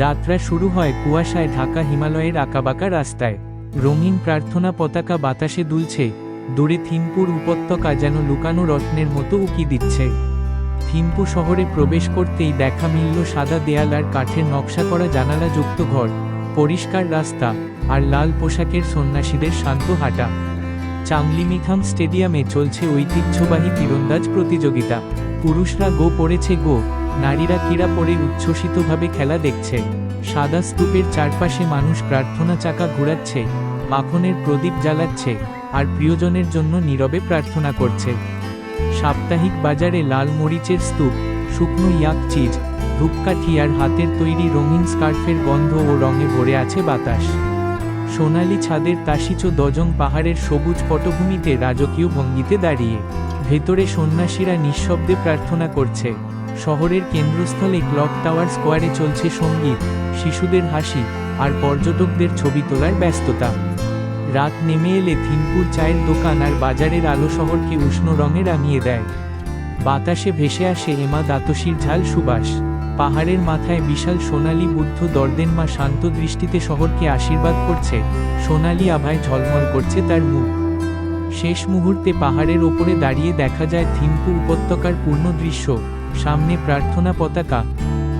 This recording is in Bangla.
যাত্রা শুরু হয় কুয়াশায় ঢাকা হিমালয়ের আঁকাবাঁকা রাস্তায়। রঙিন প্রার্থনা পতাকা বাতাসে দুলছে দূরে থিম্পুর উপত্যকা যেন লুকানো রত্নের মতো উকি দিচ্ছে। থিম্পু শহরে প্রবেশ করতেই দেখা মিলল সাদা দেয়াল আর কাঠের নকশা করা জানালা যুক্ত ঘর, পরিষ্কার রাস্তা আর লাল পোশাকের সন্ন্যাসীদের শান্ত হাঁটা। চাংলিমিথাম স্টেডিয়ামে চলছে ঐতিহ্যবাহী তীরন্দাজ প্রতিযোগিতা। পুরুষরা গো পড়েছে গো নারীরা ক্রীড়া পরে উচ্ছ্বসিতভাবে খেলা দেখছে। সাদা স্তূপের চারপাশে মানুষ প্রার্থনা চাকা ঘোরাচ্ছে, মাখনের প্রদীপ জ্বালাচ্ছে, আর প্রিয়জনের জন্য নীরবে প্রার্থনা করছে। সাপ্তাহিক বাজারে লাল মরিচের স্তূপ, শুকনো ইয়াক চিজ ধূপকাঠি আর হাতের তৈরি রঙিন স্কার্ফের গন্ধ ও রঙে ভরে আছে বাতাস। সোনালি ছাদের তাসিচ দজং পাহাড়ের সবুজ পটভূমিতে রাজকীয় ভঙ্গিতে দাঁড়িয়ে। ভেতরে সন্ন্যাসীরা নিঃশব্দে প্রার্থনা করছে। শহরের কেন্দ্রস্থলে ক্লক টাওয়ার স্কোয়ারে চলছে সংগীত, শিশুদের হাসি আর পর্যটকদের ছবি তোলার ব্যস্ততা। রাত নেমে এলে থিনপুর চায়ের দোকান আর বাজারের আলো শহরকে উষ্ণ রঙে রাঙিয়ে দেয়। বাতাসে ভেসে আসে এমা দাতসির ঝাল সুবাস। পাহাড়ের মাথায় বিশাল সোনালি বুদ্ধ দর্দেন মা শান্ত দৃষ্টিতে শহরকে আশীর্বাদ করছে। সোনালি আভায় ঝলমল করছে তার মুখ। শেষ মুহূর্তে পাহাড়ের ওপরে দাঁড়িয়ে দেখা যায় থিম্পু উপত্যকার পূর্ণ দৃশ্য সামনে প্রার্থনা পতাকা।